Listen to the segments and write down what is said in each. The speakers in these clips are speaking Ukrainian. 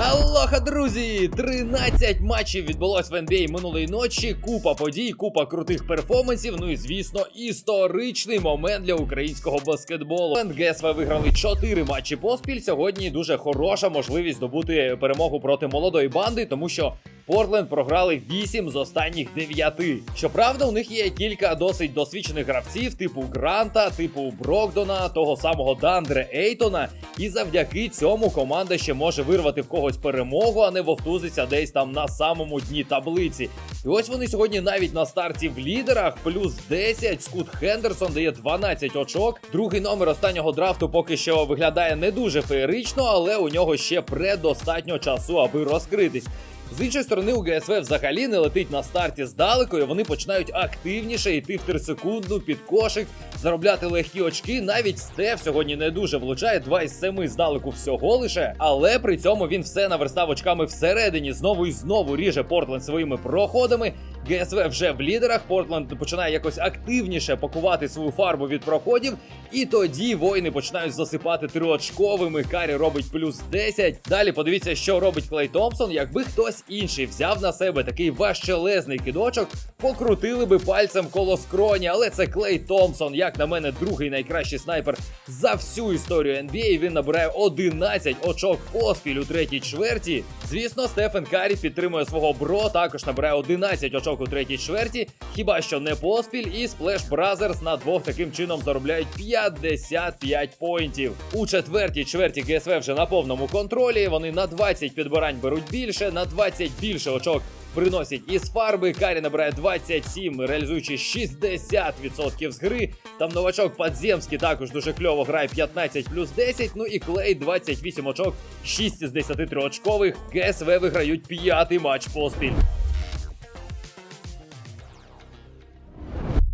Алоха, друзі! 13 матчів відбулось в NBA минулої ночі. Купа подій, купа крутих перформансів. Ну і звісно, історичний момент для українського баскетболу. НГСВ виграли 4 матчі поспіль. Сьогодні дуже хороша можливість здобути перемогу проти молодої банди, тому що. Портленд програли 8 з останніх 9. Щоправда, у них є кілька досить досвідчених гравців, типу Гранта, типу Брокдона, того самого Дандре Ейтона. І завдяки цьому команда ще може вирвати в когось перемогу, а не вовтузиться десь там на самому дні таблиці. І ось вони сьогодні навіть на старті в лідерах, плюс 10. Скут Хендерсон дає 12 очок. Другий номер останнього драфту поки що виглядає не дуже феєрично, але у нього ще предостатньо часу, аби розкритись. З іншої сторони, у ГСВ взагалі не летить на старті здалеку, і вони починають активніше йти в трисекундну під кошик, заробляти легкі очки. Навіть Стеф сьогодні не дуже влучає 2 із 7 здалеку всього лише. Але при цьому він все наверстав очками всередині. Знову і знову ріже Портленд своїми проходами. ГСВ вже в лідерах. Портленд починає якось активніше пакувати свою фарбу від проходів. І тоді воїни починають засипати триочковими. Карі робить плюс 10. Далі подивіться, що робить Клей Томпсон. Якби хтось інший взяв на себе такий важчелезний кидочок, покрутили би пальцем коло скроні. Але це Клей Томпсон, як на мене, другий найкращий снайпер за всю історію NBA. Він набирає 11 очок поспіль у третій чверті. Звісно, Стефен Карі підтримує свого бро, також набирає 11 очок у третій чверті. Хіба що не поспіль, і Splash Brothers на двох таким чином заробляють 55 поінтів. У четвертій чверті ГСВ вже на повному контролі. Вони на 20 підбирань беруть більше, на 20 більше очок. Приносять із фарби. Карі набирає 27, реалізуючи 60% з гри. Там новачок Подземський також дуже кльово грає 15 плюс 10. Ну і Клей 28 очок, 6 із 10 очкових. ГСВ виграють п'ятий матч поспіль.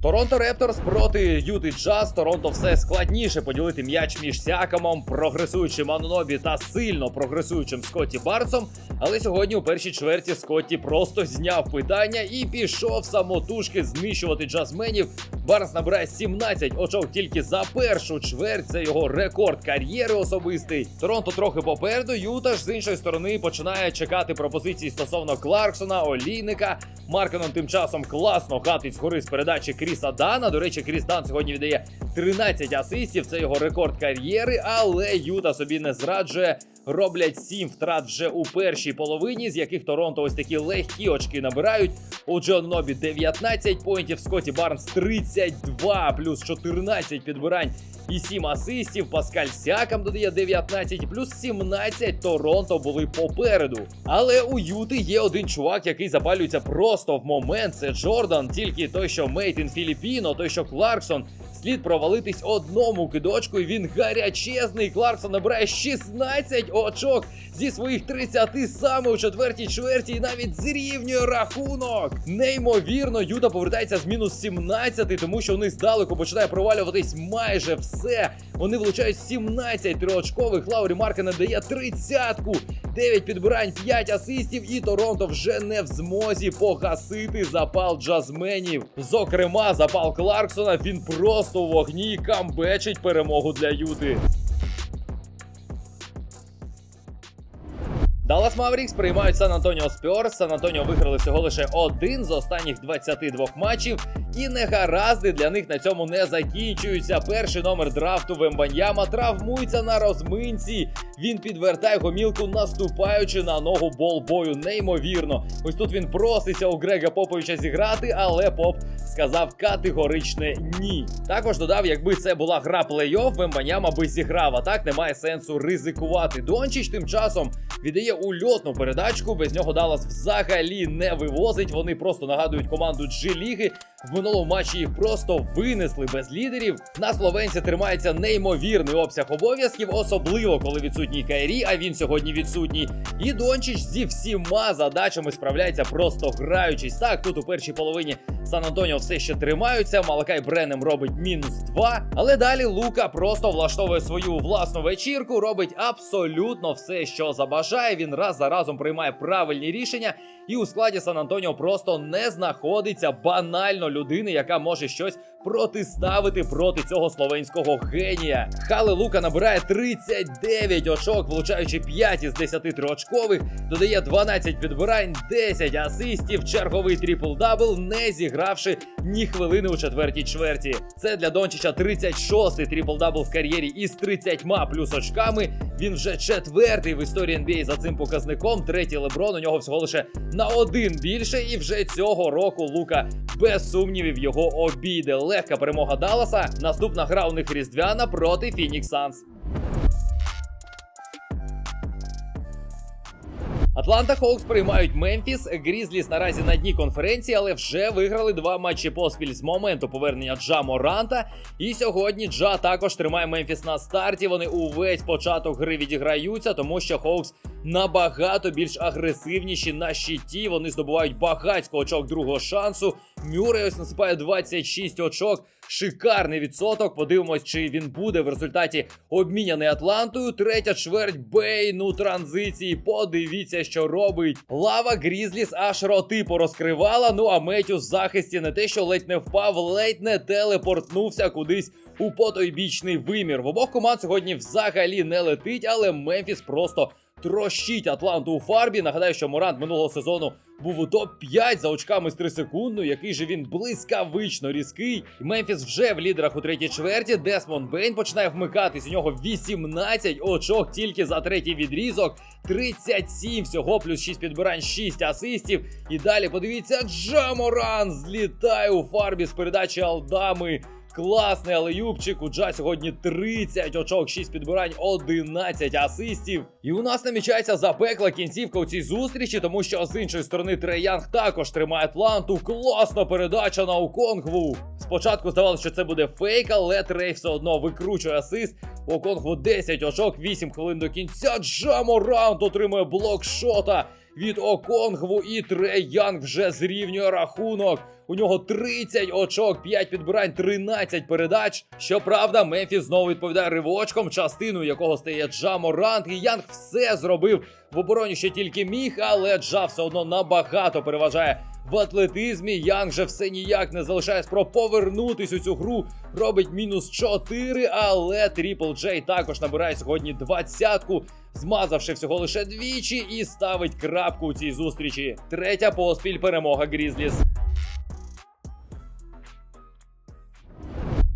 Торонто Репторс проти Юти Джаз. Торонто все складніше поділити м'яч між Сякамом, прогресуючим Анонобі та сильно прогресуючим Скотті Барнсом. Але сьогодні у першій чверті Скотті просто зняв питання і пішов самотужки знищувати джазменів. Барнс набирає 17 очок тільки за першу чверть. Це його рекорд кар'єри особистий. Торонто трохи попереду. Юта ж з іншої сторони починає чекати пропозиції стосовно Кларксона, Олійника. Маркенон тим часом класно гатить згори з передачі Кріса Дана. До речі, Кріс Дан сьогодні віддає 13 асистів. Це його рекорд кар'єри, але Юта собі не зраджує. Роблять 7 втрат вже у першій половині, з яких Торонто ось такі легкі очки набирають. У Джон Нобі 19 поінтів, Скотті Барнс 32, плюс 14 підбирань і 7 асистів. Паскаль Сякам додає 19, плюс 17 Торонто були попереду. Але у Юти є один чувак, який запалюється просто в момент. Це Джордан, тільки той, що Мейт ін Філіппіно, той, що Кларксон. Слід провалитись одному кидочку, і він гарячезний. Кларксон набирає 16 очок зі своїх 30 саме у четвертій чверті, і навіть зрівнює рахунок. Неймовірно, Юта повертається з мінус 17, тому що у них здалеку починає провалюватись майже все. Вони влучають 17 триочкових. Лаурі Маркена дає 30-ку. 9 підбирань, 5 асистів, і Торонто вже не в змозі погасити запал джазменів. Зокрема, запал Кларксона він просто у вогні камбечить перемогу для Юти. Даллас Маверікс приймають Сан Антоніо Спьорс. Сан Антоніо виграли всього лише один з останніх 22 матчів. І негаразди для них на цьому не закінчуються. Перший номер драфту Вембаньяма травмується на розминці. Він підвертає гомілку, наступаючи на ногу болбою. Неймовірно. Ось тут він проситься у Грега Поповича зіграти, але Поп сказав категоричне ні. Також додав, якби це була гра плей-офф, Вембаньяма би зіграв. А так немає сенсу ризикувати. Дончич тим часом віддає ульотну передачку. Без нього Даллас взагалі не вивозить. Вони просто нагадують команду G-ліги. В минулому матчі їх просто винесли без лідерів. На словенці тримається неймовірний обсяг обов'язків, особливо коли відсутній Кайрі, а він сьогодні відсутній. І Дончич зі всіма задачами справляється просто граючись. Так, тут у першій половині Сан Антоніо все ще тримаються. Малакай Бренем робить мінус 2. Але далі Лука просто влаштовує свою власну вечірку, робить абсолютно все, що забажає. Він раз за разом приймає правильні рішення. І у складі Сан Антоніо просто не знаходиться банально людини, яка може щось протиставити проти цього словенського генія. Хали Лука набирає 39 очок, влучаючи 5 із 10 триочкових, додає 12 підбирань, 10 асистів, черговий трипл-дабл, не зігравши ні хвилини у четвертій чверті. Це для Дончича 36-й трипл-дабл в кар'єрі із 30 плюс очками. Він вже четвертий в історії NBA за цим показником. Третій Леброн у нього всього лише на один більше. І вже цього року Лука без сумнівів його обійде. Легка перемога Далласа. Наступна гра у них різдвяна проти Фінікс Санс. Атланта Хоукс приймають Мемфіс. Грізліс наразі на дні конференції, але вже виграли два матчі поспіль з моменту повернення Джа Моранта. І сьогодні Джа також тримає Мемфіс на старті. Вони увесь початок гри відіграються, тому що Хоукс набагато більш агресивніші на щиті. Вони здобувають багатько очок другого шансу. Мюррей ось насипає 26 очок. Шикарний відсоток. Подивимось, чи він буде в результаті обміняний Атлантою. Третя чверть Бейн у транзиції. Подивіться, що робить. Лава Грізліс аж роти порозкривала. Ну а Меттю в захисті не те, що ледь не впав, ледь не телепортнувся кудись у потойбічний вимір. В обох команд сьогодні взагалі не летить, але Мемфіс просто трощить Атланту у фарбі. Нагадаю, що Морант минулого сезону був у топ-5 за очками з 3 секунду. Який же він блискавично різкий. Мемфіс вже в лідерах у третій чверті. Десмонд Бейн починає вмикатись. У нього 18 очок тільки за третій відрізок. 37 всього, плюс 6 підбирань, 6 асистів. І далі подивіться, Джаморан злітає у фарбі з передачі Алдами. Класний алеюбчик. У Джа сьогодні 30 очок, 6 підбирань, 11 асистів. І у нас намічається запекла кінцівка у цій зустрічі, тому що з іншої сторони Трей Янг також тримає Атланту. Класна передача на Оконгву. Спочатку здавалося, що це буде фейк, але Трей все одно викручує асист. У Оконгву 10 очок, 8 хвилин до кінця. Джаморант отримує блок шота від Оконгву і Трей Янг вже зрівнює рахунок. У нього 30 очок, 5 підбирань, 13 передач. Щоправда, Мемфіс знову відповідає ривочком, частиною якого стає Джа Морант. І Янг все зробив в обороні ще тільки міг, але Джа все одно набагато переважає в атлетизмі. Янг же все ніяк не залишає спроб повернутись у цю гру. Робить мінус 4, але Тріпл Джей також набирає сьогодні двадцятку, змазавши всього лише двічі, і ставить крапку у цій зустрічі. Третя поспіль перемога Грізліс.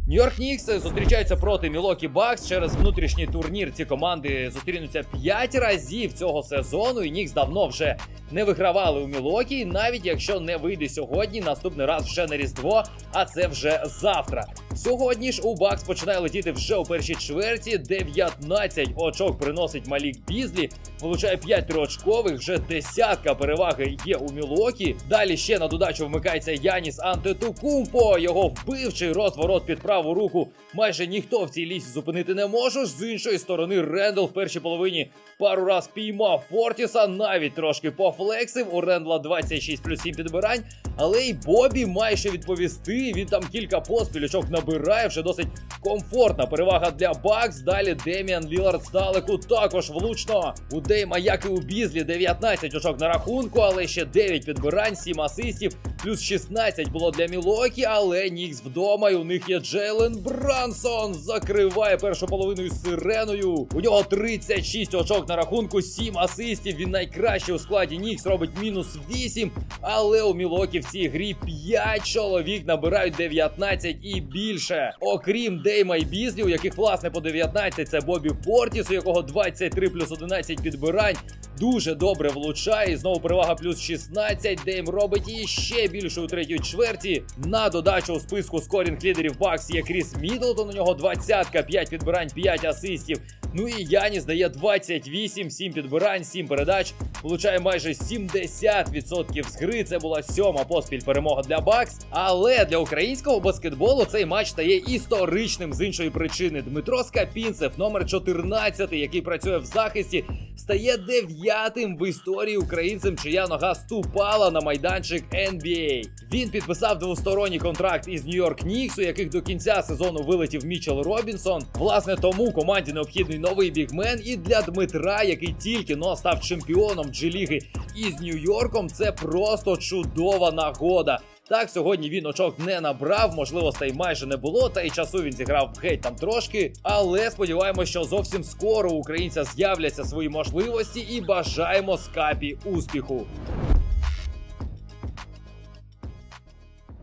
Нью-Йорк Нікс зустрічаються проти Мілокі Бакс через внутрішній турнір. Ці команди зустрінуться 5 разів цього сезону. І Нікс давно вже не вигравали у Мілокі. Навіть якщо не вийде сьогодні, наступний раз вже на Різдво, а це вже завтра. Сьогодні ж у Бакс починає летіти вже у першій чверті. 19 очок приносить Малік Бізлі, вилучає 5 триочкових, вже десятка переваги є у Мілокі. Далі ще на додачу вмикається Яніс Антетукумпо. Його вбивчий розворот під праву руку. Майже ніхто в цій лісі зупинити не може. З іншої сторони, Рендл в першій половині пару раз піймав Портіса, навіть трошки пофлексив. У Рендла 26 плюс 7 підбирань. Але й Бобі майже відповісти. Він там кілька поспілючок набирає. Вже досить комфортна перевага для Бакс. Далі Деміан Лілард здалеку також влучно. У Дейма, як і у Бізлі, 19 очок на рахунку, але ще 9 підбирань, 7 асистів, плюс 16 було для Мілокі, але Нікс вдома. І у них є Джейлен Брансон. Закриває першу половину із сиреною. У нього 36 очок на рахунку, 7 асистів. Він найкращий у складі Нікс робить мінус 8. Але у Мілокі в цій грі 5 чоловік набирають 19 і більше. Окрім Дейма і Бізлі, у яких власне по 19 це Бобі Портіс, у якого 23 плюс 11 підбирань. Дуже добре влучає. І Знову перевага плюс 16. Дейм робить її ще більше у третій чверті. На додачу у списку скорінг лідерів Бакс є Кріс Мідлтон. У нього 20, 5 підбирань, 5 асистів. Ну і Яніс дає 28, 7 підбирань, 7 передач. Влучає майже 70% з гри. Це була сьома поспіль перемога для Бакс. Але для українського баскетболу цей матч стає історичним з іншої причини. Дмитро Скапінцев, номер 14, який працює в захисті, стає дев'ятим в історії українцем, чия нога ступала на майданчик NBA. Він підписав двосторонній контракт із Нью-Йорк Нікс, у яких до кінця сезону вилетів Мічел Робінсон. Власне, тому команді необхідний новий бігмен. І для Дмитра, який тільки но став чемпіоном G-ліги із Нью-Йорком, це просто чудова нагода. Так, сьогодні він очок не набрав, можливостей майже не було, та й часу він зіграв геть там трошки. Але сподіваємося, що зовсім скоро у українця з'являться свої можливості і бажаємо скапі успіху.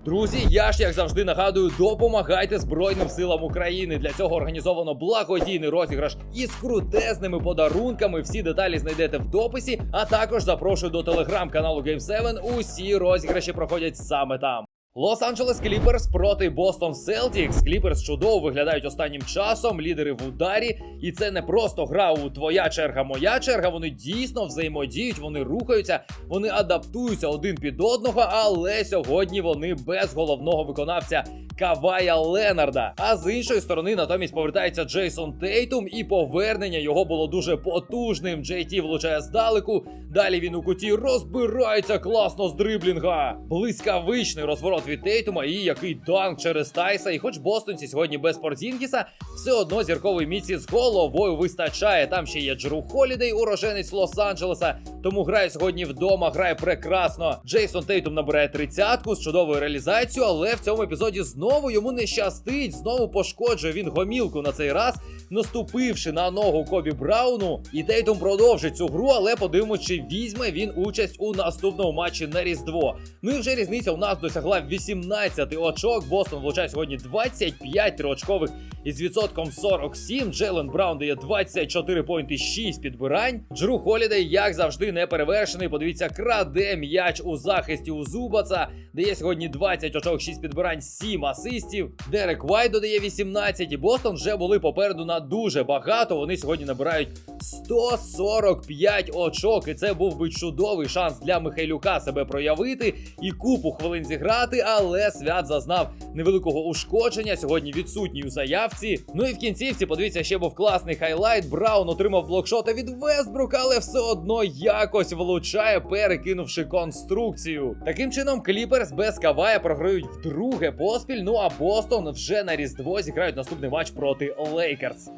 Друзі, я ж як завжди нагадую, допомагайте Збройним силам України. Для цього організовано благодійний розіграш із крутезними подарунками. Всі деталі знайдете в дописі. А також запрошую до телеграм-каналу Game7. Усі розіграші проходять саме там. Лос-Анджелес Кліперс проти Бостон Селтікс. Кліперс чудово виглядають останнім часом, лідери в ударі. І це не просто гра у твоя черга, моя черга. Вони дійсно взаємодіють, вони рухаються, вони адаптуються один під одного, але сьогодні вони без головного виконавця. Кавая Ленарда. А з іншої сторони, натомість повертається Джейсон Тейтум, і повернення його було дуже потужним. Джей Ті влучає здалеку. Далі він у куті розбирається класно з дриблінга. Блискавичний розворот від Тейтума і який данк через Тайса. І хоч бостонці сьогодні без Порзінгіса, все одно зірковий міці з головою вистачає. Там ще є Джеру Холідей, уроженець Лос-Анджелеса. Тому грає сьогодні вдома, грає прекрасно. Джейсон Тейтум набирає тридцятку з чудовою реалізацією, але в цьому епізоді знову йому не щастить. Знову пошкоджує він гомілку на цей раз, наступивши на ногу Кобі Брауну. І Тейтум продовжить цю гру, але подивимось, чи візьме він участь у наступному матчі на Різдво. Ну і вже різниця у нас досягла 18 очок. Бостон влучає сьогодні 25 триочкових із відсотком 47. Джейлен Браун дає 24 поінти 6 підбирань. Джру Холідей, як завжди, не перевершений. Подивіться, краде м'яч у захисті у Зубаца. Дає сьогодні 20 очок, 6 підбирань, 7 асистів. Дерек Вайт додає 18. І Бостон вже були попереду на дуже багато. Вони сьогодні набирають 145 очок. І це був би чудовий шанс для Михайлюка себе проявити і купу хвилин зіграти. Але свят зазнав невеликого ушкодження. Сьогодні відсутній у заявці. Ну і в кінцівці, подивіться, ще був класний хайлайт. Браун отримав блокшота від Вестбрука, але все одно якось влучає, перекинувши конструкцію. Таким чином, Кліперс без Кавая програють вдруге поспіль. Ну а Бостон вже на Різдво зіграють наступний матч проти Лейкерс.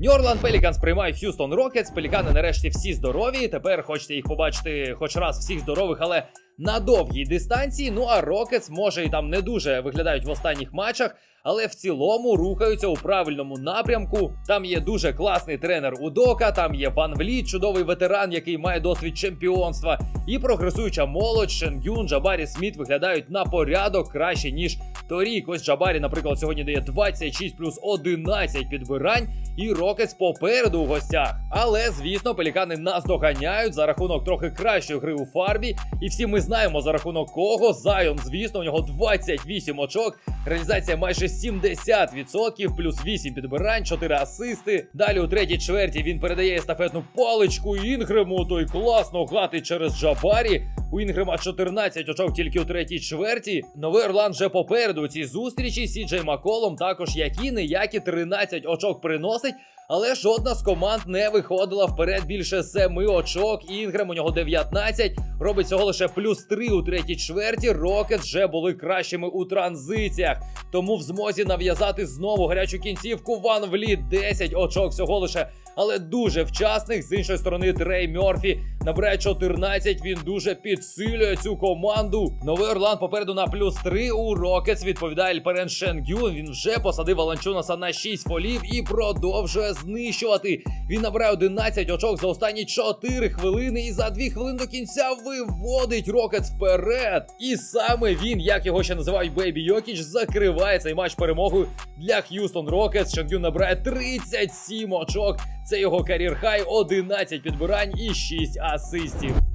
Нью-Орлан Пеліканс приймає Х'юстон Рокетс. Пелікани нарешті всі здорові. Тепер хочете їх побачити хоч раз всіх здорових, але на довгій дистанції. Ну а Рокетс може і там не дуже виглядають в останніх матчах, але в цілому рухаються у правильному напрямку. Там є дуже класний тренер Удока, там є Ван Вліт, чудовий ветеран, який має досвід чемпіонства. І прогресуюча молодь, Шенгюн, Джабарі Сміт виглядають на порядок краще, ніж торік. Ось Джабарі, наприклад, сьогодні дає 26 плюс 11 підбирань. І Рокетс попереду у гостях. Але, звісно, пелікани нас доганяють за рахунок трохи кращої гри у фарбі. І всі ми знаємо за рахунок кого. Зайон, звісно, у нього 28 очок. Реалізація майже 70%, плюс 8 підбирань, 4 асисти. Далі у третій чверті він передає естафетну паличку Інгрему. Той класно гати через Джабарі. У Інгрема 14 очок тільки у третій чверті. Новий Орлан вже попереду у цій зустрічі. Сіджей Маколом також які не які 13 очок приносить. Але жодна з команд не виходила вперед більше 7 очок. Інгрем у нього 19. Робить цього лише плюс 3 у третій чверті. Рокетс вже були кращими у транзиціях. Тому в змозі нав'язати знову гарячу кінцівку. Ван Вліт 10 очок всього лише. Але дуже вчасних. З іншої сторони, Трей Мьорфі набирає 14. Він дуже підсилює цю команду. Новий Орлан попереду на плюс 3. У Рокетс відповідає Альперен Шенгюн. Він вже посадив Аланчунаса на 6 фолів і продовжує знищувати. Він набирає 11 очок за останні 4 хвилини. І за 2 хвилини до кінця виводить Рокетс вперед. І саме він, як його ще називають Бейбі Йокіч, закриває цей матч перемогою для Х'юстон Рокетс. Шангюн набирає 37 очок. Це його кар'єр хай 11 підбирань і 6 асистів.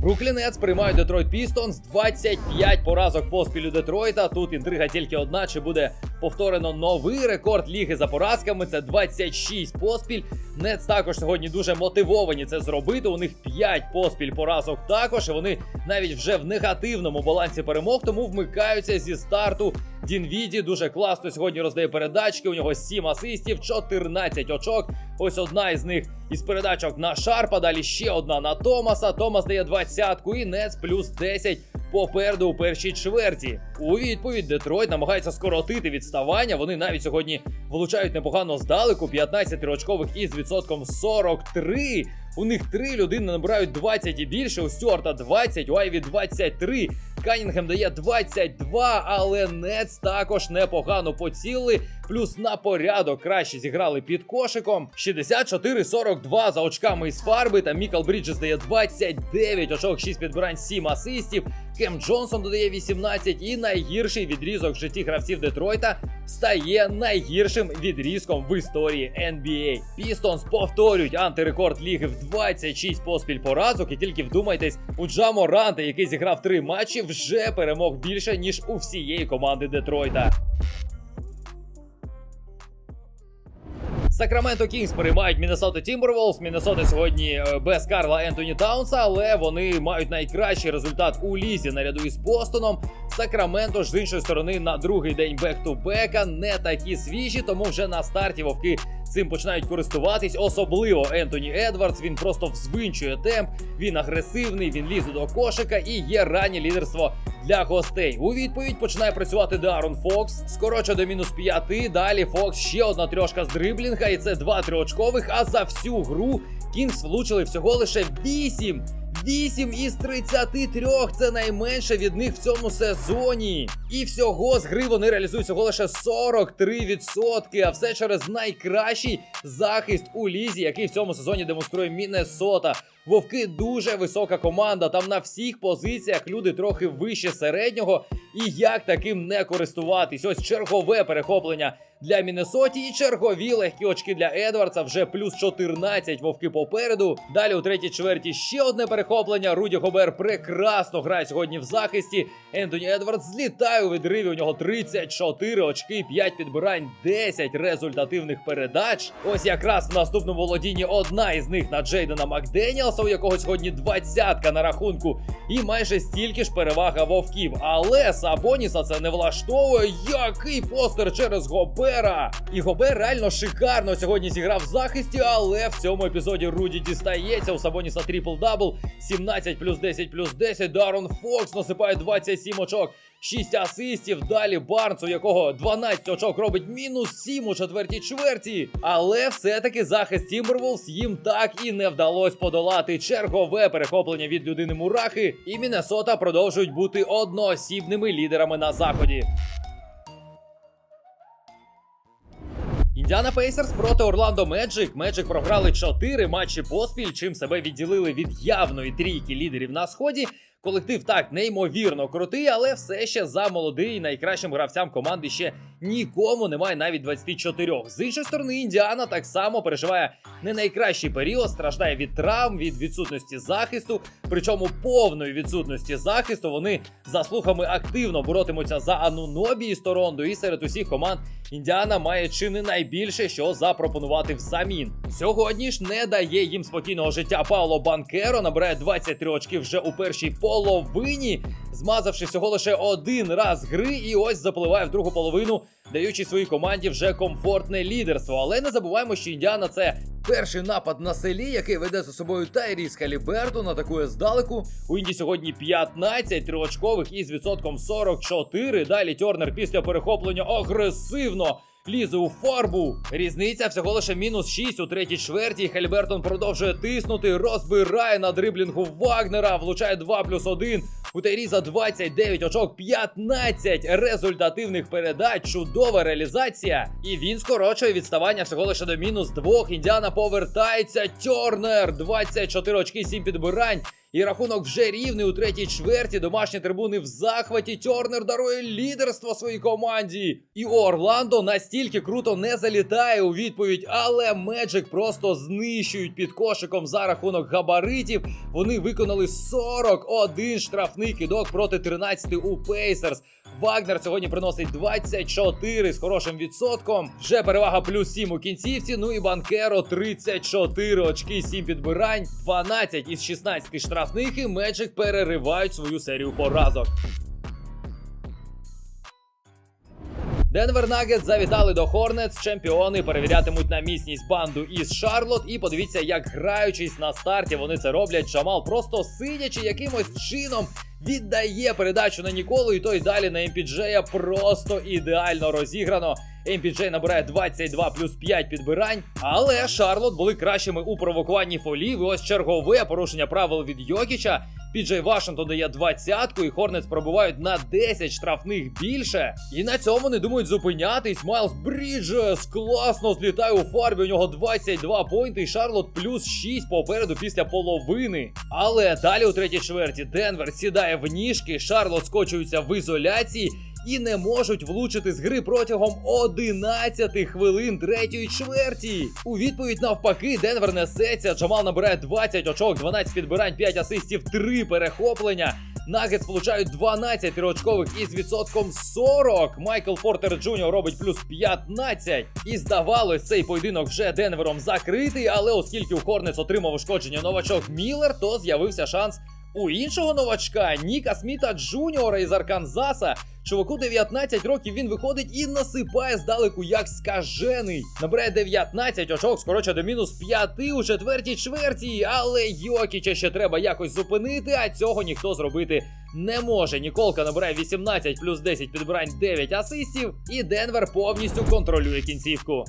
Бруклін Нетс приймають Детройт Пістонс 25 поразок поспіль Детройта. Тут інтрига тільки одна: чи буде повторено новий рекорд ліги за поразками. Це 26 поспіль. Нетс також сьогодні дуже мотивовані це зробити. У них 5 поспіль поразок також. І вони навіть вже в негативному балансі перемог, тому вмикаються зі старту. Дінвіді дуже класно сьогодні роздає передачки. У нього 7 асистів, 14 очок. Ось одна із них із передачок на Шарпа. Далі ще одна на Томаса. Томас дає двадцятку і Нец плюс 10 попереду у першій чверті. У відповідь Детройт намагається скоротити відставання. Вони навіть сьогодні влучають непогано здалеку, 15 очкових із відсотком 43. У них три людини набирають 20 і більше. У Стюарта 20, у Айві 23. Канінгем дає 22, але Нец також непогано поцілили. Плюс на порядок краще зіграли під кошиком. 64-42 за очками із фарби. Та Мікал Бріджес дає 29 очок, 6 підбирань, 7 асистів. Кем Джонсон додає 18. І найгірший відрізок в житті гравців Детройта стає найгіршим відрізком в історії NBA. Пістонс повторюють антирекорд ліги в 26 поспіль поразок. І тільки вдумайтесь, у Джамо Ранте, який зіграв три матчі, вже перемог більше ніж у всієї команди Детройта. Сакраменто Кінгс переймають Міннесота Тімберволс. Міннесота сьогодні е, без Карла Ентоні Таунса, але вони мають найкращий результат у лізі наряду із Бостоном. Сакраменто ж з іншої сторони на другий день бек-ту-бека не такі свіжі, тому вже на старті вовки цим починають користуватись. Особливо Ентоні Едвардс. Він просто взвинчує темп. Він агресивний, він лізе до кошика і є раннє лідерство для гостей. У відповідь починає працювати Дарон Фокс. Скороче до мінус 5. Далі Фокс ще одна трьошка з дриблінга, і це два триочкових. А за всю гру Кінгс влучили всього лише 8. 8 із 33 це найменше від них в цьому сезоні. І всього з гри вони реалізують всього лише 43%, а все через найкращий захист у лізі, який в цьому сезоні демонструє Міннесота. Вовки дуже висока команда. Там на всіх позиціях люди трохи вище середнього. І як таким не користуватись? Ось чергове перехоплення для Міннесоті і чергові легкі очки для Едвардса. Вже плюс 14 вовки попереду. Далі у третій чверті ще одне перехоплення. Руді Гобер прекрасно грає сьогодні в захисті. Ентоні Едвардс злітає у відриві. У нього 34 очки, 5 підбирань, 10 результативних передач. Ось якраз в наступному володінні одна із них на Джейдена Макденіалса, у якого сьогодні двадцятка на рахунку, і майже стільки ж перевага вовків. Але Сабоніса це не влаштовує. Який постер через Гобера! І Гобер реально шикарно сьогодні зіграв в захисті, але в цьому епізоді Руді дістається. У Сабоніса трипл-дабл, 17 плюс 10 плюс 10. Дарон Фокс насипає 27 очок. 6 асистів. Далі Барнс, у якого 12 очок робить мінус 7 у четвертій чверті. Але все-таки захист Тімберволс їм так і не вдалося подолати чергове перехоплення від людини Мурахи. І Міннесота продовжують бути одноосібними лідерами на заході. Індіана Пейсерс проти Орландо Меджик. Меджик програли чотири матчі поспіль, чим себе відділили від явної трійки лідерів на сході. Колектив так неймовірно крутий, але все ще за молодий найкращим гравцям команди ще нікому немає навіть 24. З іншої сторони, Індіана так само переживає не найкращий період, страждає від травм, від відсутності захисту. Причому повної відсутності захисту вони за слухами активно боротимуться за Анунобі із Торонто. І серед усіх команд Індіана має чи не найбільше, що запропонувати взамін. Сьогодні ж не дає їм спокійного життя Пауло Банкеро. Набирає 23 очки вже у першій половині, змазавши всього лише один раз гри, і ось запливає в другу половину, даючи своїй команді вже комфортне лідерство. Але не забуваємо, що Індіана це перший напад на селі, який веде за собою Тайріс Халібертон, атакує здалеку. У Інді сьогодні 15 триочкових із відсотком 44. Далі Тернер після перехоплення агресивно. Лізе у фарбу. Різниця всього лише мінус 6 у третій чверті. Хельбертон продовжує тиснути, розбирає на дриблінгу Вагнера, влучає 2 плюс 1. У Тайріза 29 очок, 15 результативних передач. Чудова реалізація. І він скорочує відставання всього лише до мінус 2. Індіана повертається. Тернер 24 очки, 7 підбирань. І рахунок вже рівний у третій чверті. Домашні трибуни в захваті. Тернер дарує лідерство своїй команді. І Орландо настільки круто не залітає у відповідь, але Меджик просто знищують під кошиком за рахунок габаритів. Вони виконали 41 штрафний кидок проти 13 у Пейсерс. Вагнер сьогодні приносить 24 з хорошим відсотком. Вже перевага плюс 7 у кінцівці. Ну і Банкеро 34 очки, 7 підбирань, 12 із 16 штрафних. І Меджик переривають свою серію поразок. Денвер Нагетс завітали до Хорнетс. Чемпіони перевірятимуть на міцність банду із Шарлот. І подивіться, як граючись на старті, вони це роблять. Джамал просто сидячи якимось чином віддає передачу на Ніколу, і той далі на МПДЖ просто ідеально розіграно. МПДЖ набирає 22 плюс 5 підбирань, але Шарлот були кращими у провокуванні фолів. І ось чергове порушення правил від Йокіча. Піджей Вашингтон дає двадцятку, і Хорнець пробувають на 10 штрафних більше. І на цьому не думають зупинятись. Майлз Бріджес класно злітає у фарбі. У нього 22 поінти, і Шарлот плюс 6 попереду після половини. Але далі у третій чверті Денвер сідає в ніжки, Шарлот скочується в ізоляції. І не можуть влучити з гри протягом 11 хвилин третьої чверті. У відповідь навпаки, Денвер несеться. Джамал набирає 20 очок, 12 підбирань, 5 асистів, 3 перехоплення. Нагетс получають 12 триочкових із відсотком 40. Майкл Портер Джуніор робить плюс 15. І здавалось, цей поєдинок вже Денвером закритий, але оскільки у Хорнец отримав ушкодження новачок Міллер, то з'явився шанс у іншого новачка Ніка Сміта Джуніора із Арканзаса. Чуваку 19 років він виходить і насипає здалеку як скажений. Набирає 19 очок, скороче до мінус 5 у четвертій чверті. Але Йокіча ще треба якось зупинити, а цього ніхто зробити не може. Ніколка набирає 18 плюс 10 підбирань 9 асистів, і Денвер повністю контролює кінцівку.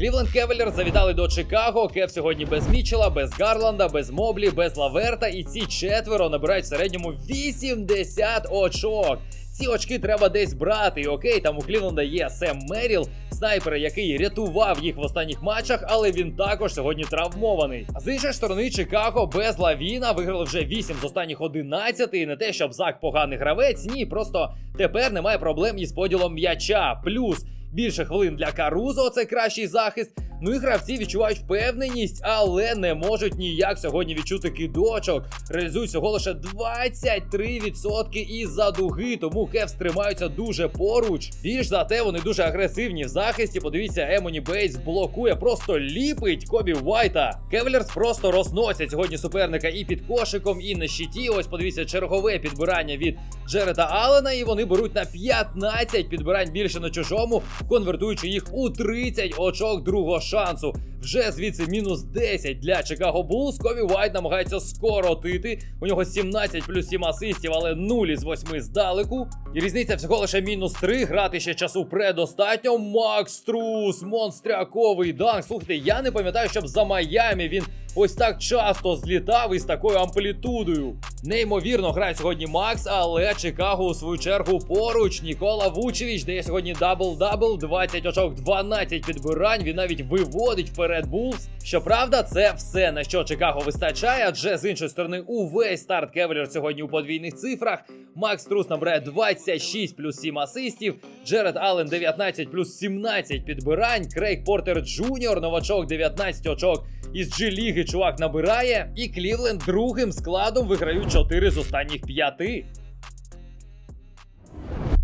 Клівленд Кевелер завітали до Чикаго. Кев сьогодні без Мічела, без Гарланда, без Моблі, без Лаверта. І ці четверо набирають в середньому 80 очок. Ці очки треба десь брати. Окей, там у Клівленда є Сем Меріл, снайпер, який рятував їх в останніх матчах, але він також сьогодні травмований. З іншої сторони, Чикаго без Лавіна виграли вже 8 з останніх 11. І не те, щоб Зак поганий гравець, ні, просто тепер немає проблем із поділом м'яча. Плюс більше хвилин для Карузо, це кращий захист. Ну і гравці відчувають впевненість, але не можуть ніяк сьогодні відчути кидочок. Реалізують всього лише 23% із-за дуги, тому Кевс тримаються дуже поруч. Більш за те, вони дуже агресивні в захисті. Подивіться, Емоні Бейтс блокує, просто ліпить Кобі Уайта. Кевлерс просто розносять сьогодні суперника і під кошиком, і на щиті. Ось подивіться, чергове підбирання від Джерета Аллена, і вони беруть на 15 підбирань більше на чужому, конвертуючи їх у 30 очок другого шансу. Вже звідси мінус 10 для Чикаго Булс. Кові Вайт намагається скоротити. У нього 17 плюс 7 асистів, але 0 із 8 здалеку. І різниця всього лише мінус 3. Грати ще часу предостатньо. Макс Трус, монстряковий данк. Слухайте, я не пам'ятаю, щоб за Майами він ось так часто злітав із такою амплітудою. Неймовірно грає сьогодні Макс, але Чикаго у свою чергу поруч. Нікола Вучевич дає сьогодні дабл-дабл, 20 очок, 12 підбирань. Він навіть виводить вперед Булс. Щоправда, це все на що Чикаго вистачає, адже з іншої сторони увесь старт Кевелер сьогодні у подвійних цифрах. Макс Трус набирає 26 плюс 7 асистів. Джеред Аллен 19 плюс 17 підбирань. Крейг Портер Джуніор, новачок 19 очок із G-ліги чувак набирає. І Клівленд другим складом виграють 4 з останніх 5.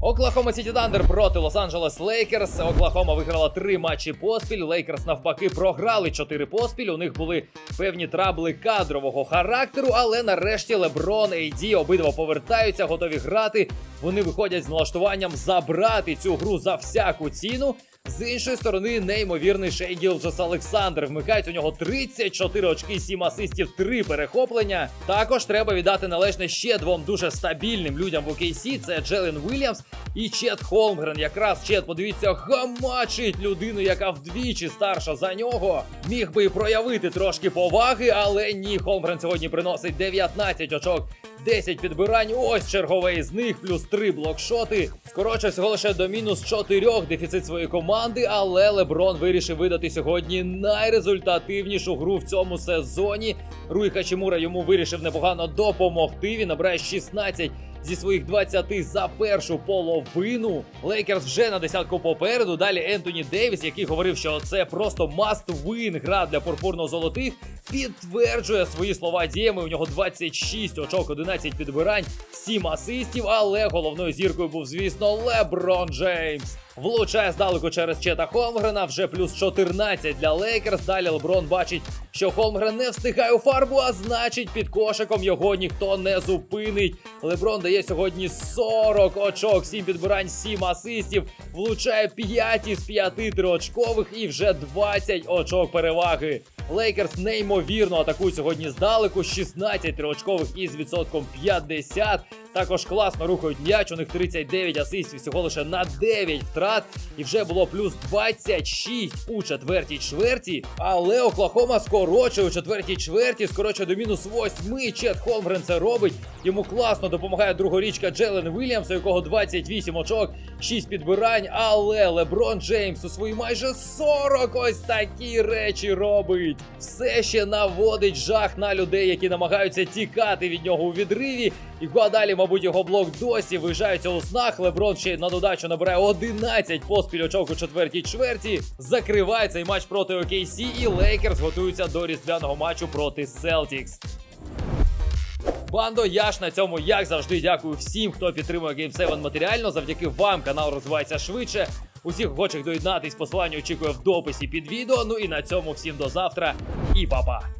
Оклахома Сіті Тандер проти Лос-Анджелес Лейкерс. Оклахома виграла три матчі поспіль. Лейкерс навпаки програли чотири поспіль. У них були певні трабли кадрового характеру, але нарешті Леброн Ейді обидва повертаються, готові грати. Вони виходять з налаштуванням забрати цю гру за всяку ціну. З іншої сторони, неймовірний Шей Гілджес Олександр. Вмикають у нього 34 очки, 7 асистів, 3 перехоплення. Також треба віддати належне ще двом дуже стабільним людям в OKC. Це Джелен Вільямс і Чет Холмгрен. Якраз Чет, подивіться, гамачить людину, яка вдвічі старша за нього. Міг би і проявити трошки поваги, але ні, Холмгрен сьогодні приносить 19 очок. 10 підбирань, ось черговий з них, плюс 3 блокшоти. Скороче всього лише до мінус 4 дефіцит своєї команди, але Леброн вирішив видати сьогодні найрезультативнішу гру в цьому сезоні. Руй Хачимура йому вирішив непогано допомогти. Він набирає 16 зі своїх 20 за першу половину. Лейкерс вже на десятку попереду. Далі Ентоні Дейвіс, який говорив, що це просто must-win гра для пурпурно-золотих, підтверджує свої слова діями. У нього 26 очок, 11 підбирань, 7 асистів. Але головною зіркою був, звісно, Леброн Джеймс. Влучає здалеку через Чета Холмгрена, вже плюс 14 для Лейкерс. Далі Леброн бачить, що Холмгрен не встигає у фарбу, а значить під кошиком його ніхто не зупинить. Леброн дає сьогодні 40 очок, 7 підбирань, 7 асистів. Влучає 5 із 5 триочкових і вже 20 очок переваги. Лейкерс неймовірно атакують сьогодні здалеку. 16 триочкових із відсотком 50. Також класно рухають м'яч. У них 39 асистів всього лише на 9 втрат. І вже було плюс 26 у четвертій чверті. Але Оклахома скорочує у четвертій чверті, скорочує до мінус 8. Чет Холмгрен це робить. Йому класно допомагає другорічка Джелен Вільямс, у якого 28 очок, 6 підбирань. Але Леброн Джеймс у свої майже 40 ось такі речі робить. Все ще наводить жах на людей, які намагаються тікати від нього у відриві. І далі, мабуть, його блок досі виїжджається у снах. Леброн ще на додачу набирає 11 поспіль очок у четвертій чверті. Закриває цей матч проти OKC і Лейкерс готуються до різдвяного матчу проти Селтікс. Бандо, я ж на цьому, як завжди, дякую всім, хто підтримує Game 7 матеріально. Завдяки вам канал розвивається швидше. Усіх охочих доєднатись, посилання очікує в дописі під відео. Ну і на цьому всім до завтра і па-па!